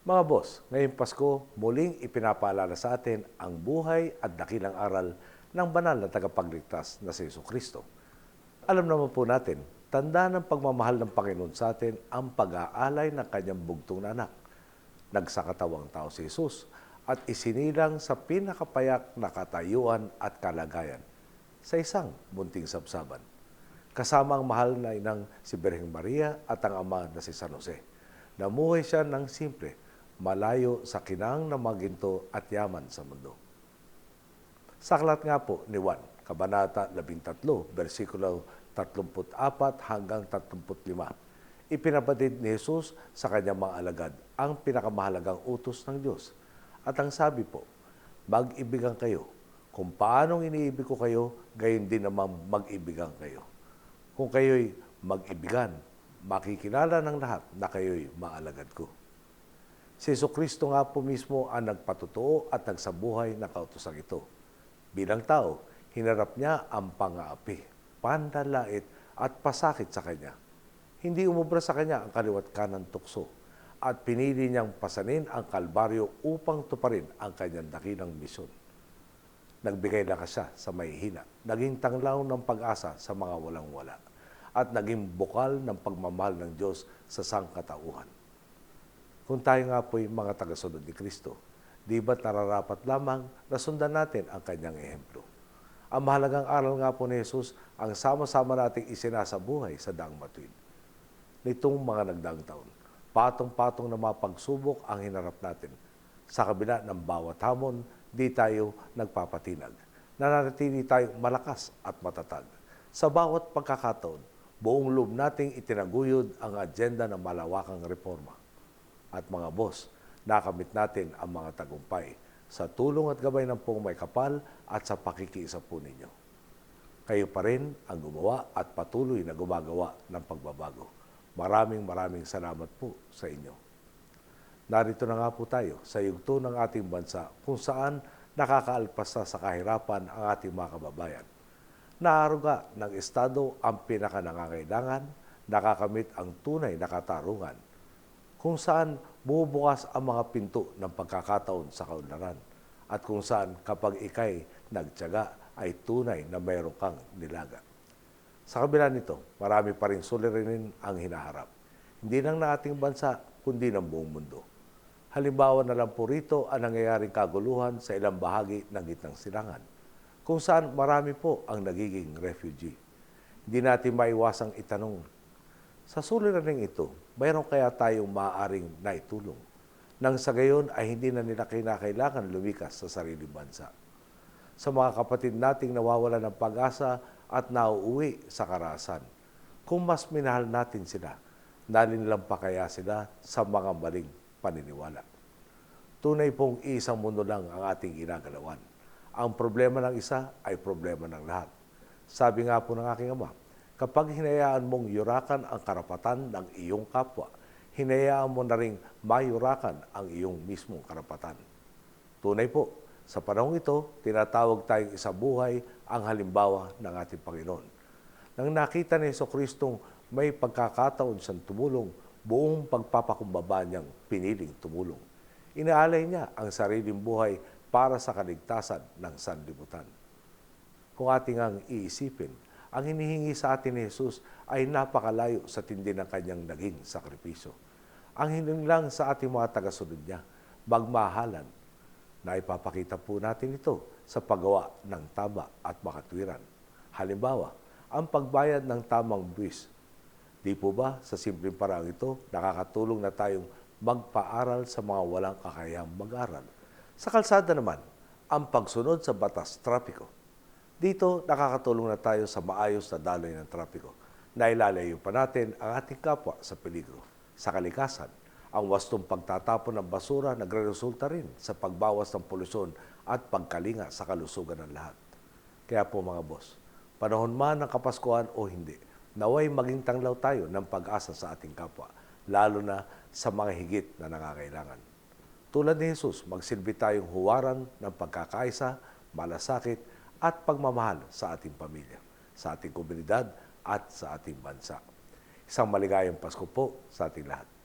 Mga boss, ngayong Pasko, muling ipinapaalala sa atin ang buhay at dakilang aral ng banal na tagapagligtas na si Yesu Kristo. Alam naman po natin, tanda ng pagmamahal ng Panginoon sa atin ang pag-aalay ng kanyang bugtong na anak. Nagsakatawang tao si Jesus at isinilang sa pinakapayak na katayuan at kalagayan sa isang munting sabsaban. Kasama ang mahal na inang si Birheng Maria at ang ama na si San Jose. Namuhay siya ng simple, malayo sa kinang na maginto at yaman sa mundo. Sa aklat nga po ni Juan, Kabanata 13, versikulo 34 hanggang 35, ipinabatid ni Jesus sa kanyang mga alagad ang pinakamahalagang utos ng Diyos. At ang sabi po, mag-ibigan kayo. Kung paanong iniibig ko kayo, gayon din naman mag-ibigan kayo. Kung kayo'y mag-ibigan, makikilala ng lahat na kayo'y maalagad ko. Si Yesu Kristo nga po mismo ang nagpatutuo at nagsabuhay na kautosan ito. Bilang tao, hinarap niya ang pangaapi, pandalait at pasakit sa kanya. Hindi umubra sa kanya ang kaliwat kanan tukso at pinili niyang pasanin ang kalbaryo upang tuparin ang kanyang dakilang misyon. Nagbigay lakas siya sa mahihina, naging tanglaw ng pag-asa sa mga walang-wala, at naging bukal ng pagmamahal ng Diyos sa sangkatauhan. Kung tayo nga po'y mga tagasunod ni Kristo, di ba't nararapat lamang na sundan natin ang kanyang ehemplo? Ang mahalagang aral nga po ni Jesus ang sama-sama nating isinasabuhay sa daang matuwid. Nitong mga nagdaang taon, patong-patong na mga pagsubok ang hinarap natin. Sa kabila ng bawat hamon, di tayo nagpapatinag. Nananatili tayong malakas at matatag. Sa bawat pagkakataon, buong loob nating itinaguyod ang agenda ng malawakang reforma. At mga boss, nakamit natin ang mga tagumpay sa tulong at gabay ng pong may kapal at sa pakikiisa po ninyo. Kayo pa rin ang gumawa at patuloy na gumagawa ng pagbabago. Maraming maraming salamat po sa inyo. Narito na nga po tayo sa yugto ng ating bansa kung saan nakakaalpas na sa kahirapan ang ating mga kababayan. Naaruga ng Estado ang pinakanangangailangan, nakakamit ang tunay na katarungan, kung saan bumubukas ang mga pinto ng pagkakataon sa kaunlaran, at kung saan kapag ikay nagtyaga ay tunay na mayroon kang nilaga. Sa kabila nito, marami pa rin suliranin ang hinaharap. Hindi lang na ating bansa, kundi ng buong mundo. Halimbawa na lang po rito ang nangyayaring kaguluhan sa ilang bahagi ng gitnang silangan, kung saan marami po ang nagiging refugee. Hindi natin maiwasang itanong, sa suliraning ito, mayroon kaya tayong maaaring naitulong nang sa gayon ay hindi na nila kinakailangan lumikas sa sariling bansa. Sa mga kapatid nating nawawala ng pag-asa at nauuwi sa karasan, kung mas minahal natin sila, nalinilang pa kaya sila sa mga maling paniniwala. Tunay pong isang mundo lang ang ating ginagalawan. Ang problema ng isa ay problema ng lahat. Sabi nga po ng aking ama, kapag hinayaan mong yurakan ang karapatan ng iyong kapwa, hinayaan mo na ring mayurakan ang iyong mismong karapatan. Tunay po, sa panahong ito, tinatawag tayong isa buhay ang halimbawa ng ating Panginoon. Nang nakita ni Yeso Kristong may pagkakataon siyang tumulong, buong pagpapakumbaba niyang piniling tumulong. Inaalay niya ang sariling buhay para sa kaligtasan ng sanlibutan. Kung ating ang iisipin, ang hinihingi sa atin ni Jesus ay napakalayo sa tindi ng kanyang naging sakripisyo. Ang hiling lang sa ating mga tagasunod niya, magmahalan, na ipapakita po natin ito sa paggawa ng tama at makatwiran. Halimbawa, ang pagbayad ng tamang buwis. Di po ba sa simpleng parang ito, nakakatulong na tayong magpaaral sa mga walang kakayang mag-aral. Sa kalsada naman, ang pagsunod sa batas trapiko. Dito, nakakatulong na tayo sa maayos na daloy ng trapiko. Nailalayo pa natin ang ating kapwa sa peligro. Sa kalikasan, ang wastong pagtatapon ng basura nagre-resulta rin sa pagbawas ng polusyon at pagkalinga sa kalusugan ng lahat. Kaya po mga boss, panahon man ng Kapaskuhan o hindi, naway maging tanglaw tayo ng pag-asa sa ating kapwa, lalo na sa mga higit na nangangailangan. Tulad ni Jesus, magsilbi tayong huwaran ng pagkakaisa, malasakit at pagmamahal sa ating pamilya, sa ating komunidad at sa ating bansa. Isang maligayang Pasko po sa ating lahat.